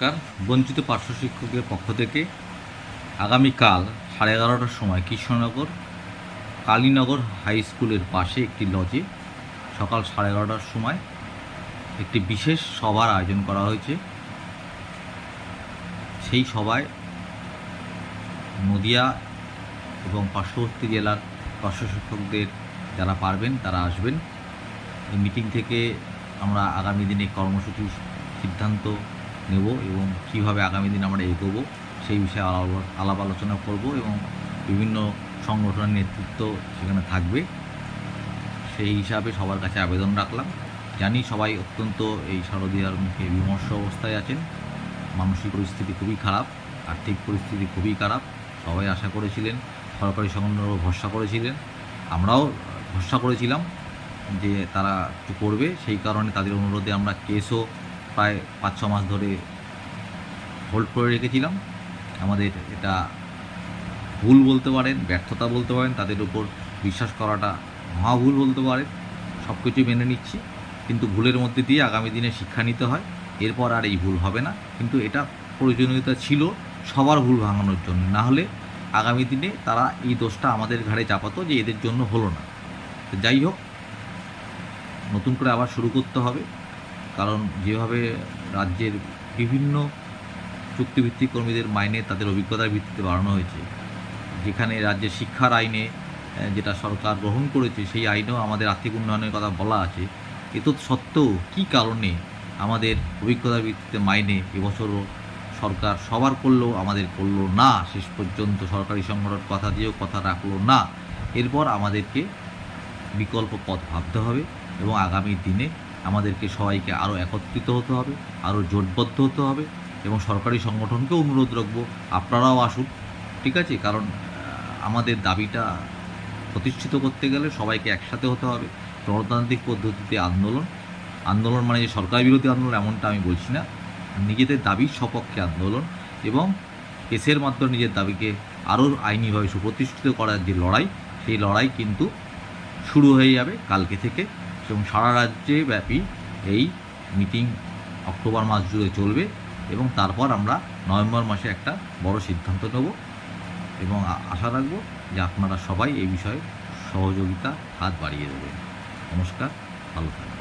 নমস্কার। বঞ্চিত পার্শ্ব শিক্ষকের পক্ষ থেকে আগামীকাল সাড়ে এগারোটার সময় কৃষ্ণনগর কালীনগর হাই স্কুলের পাশে একটি লজে সকাল সাড়ে এগারোটার সময় একটি বিশেষ সভার আয়োজন করা হয়েছে। সেই সভায় নদিয়া এবং পার্শ্ববর্তী জেলার পার্শ্ব শিক্ষকদের যারা পারবেন তারা আসবেন। এই মিটিং থেকে আমরা আগামী দিনে কর্মসূচি সিদ্ধান্ত নেব এবং কীভাবে আগামী দিন আমরা এগোবো সেই বিষয়ে আলাপ আলোচনা করব এবং বিভিন্ন সংগঠনের নেতৃত্ব সেখানে থাকবে। সেই হিসাবে সবার কাছে আবেদন রাখলাম। জানি সবাই অত্যন্ত এই শারদীয়ার মুখে বিমর্ষ অবস্থায় আছেন। মানসিক পরিস্থিতি খুবই খারাপ, আর্থিক পরিস্থিতি খুবই খারাপ। সবাই আশা করেছিলেন, সরকারি সংগঠনের ভরসা করেছিলেন। আমরাও ভরসা করেছিলাম যে তারা করবে। সেই কারণে তাদের অনুরোধে আমরা কেসও প্রায় পাঁচ, ছ মাস ধরে হোল্ড করে রেখেছিলাম। আমাদের এটা ভুল বলতে পারেন, ব্যর্থতা বলতে পারেন, তাদের উপর বিশ্বাস করাটা মহা ভুল বলতে পারেন সব কিছুই মেনে নিচ্ছি। কিন্তু ভুলের মধ্যে দিয়ে আগামী দিনে শিক্ষা নিতে হয়, এরপর আর এই ভুল হবে না। কিন্তু এটা প্রয়োজনীয়তা ছিল সবার ভুল ভাঙানোর জন্য। না হলে আগামী দিনে তারা এই দোষটা আমাদের ঘাড়ে চাপাতো যে এদের জন্য হলো না। যাই হোক, নতুন করে আবার শুরু করতে হবে। কারণ যেভাবে রাজ্যের বিভিন্ন চুক্তিভিত্তিক কর্মীদের মাইনে তাদের অভিজ্ঞতার ভিত্তিতে বাড়ানো হয়েছে, যেখানে রাজ্যের শিক্ষার আইনে যেটা সরকার গ্রহণ করেছে, সেই আইনেও আমাদের আর্থিক উন্নয়নের কথা বলা আছে। এত সত্ত্বেও কী কারণে আমাদের অভিজ্ঞতার ভিত্তিতে মাইনে এবছরও সরকার সবার করলেও আমাদের করল না, শেষ পর্যন্ত সরকারি সংগঠন কথা দিয়েও কথা রাখল না, এরপর আমাদেরকে বিকল্প পথ ভাবতে হবে এবং আগামী দিনে আমাদেরকে সবাইকে আরও একত্রিত হতে হবে, আরও জোটবদ্ধ হতে হবে এবং সরকারি সংগঠনকে অনুরোধ রাখব আপনারাও আসুন, ঠিক আছে? কারণ আমাদের দাবিটা প্রতিষ্ঠিত করতে গেলে সবাইকে একসাথে হতে হবে। গণতান্ত্রিক পদ্ধতিতে আন্দোলন আন্দোলন মানে যে সরকার বিরোধী আন্দোলন এমনটা আমি বলছি না। নিজেদের দাবির সপক্ষে আন্দোলন এবং কেসের মাধ্যমে নিজের দাবিকে আরও আইনিভাবে সুপ্রতিষ্ঠিত করার যে লড়াই, সেই লড়াই কিন্তু শুরু হয়ে যাবে কালকে থেকে। এবং সারা রাজ্যে ব্যাপী এই মিটিং অক্টোবর মাস জুড়ে চলবে এবং তারপর আমরা নভেম্বর মাসে একটা বড় সিদ্ধান্ত নেব এবং আশা রাখব যে আপনারা সবাই এই বিষয়ে সহযোগিতা হাত বাড়িয়ে দেবেন। নমস্কার, ভালো থাকবেন।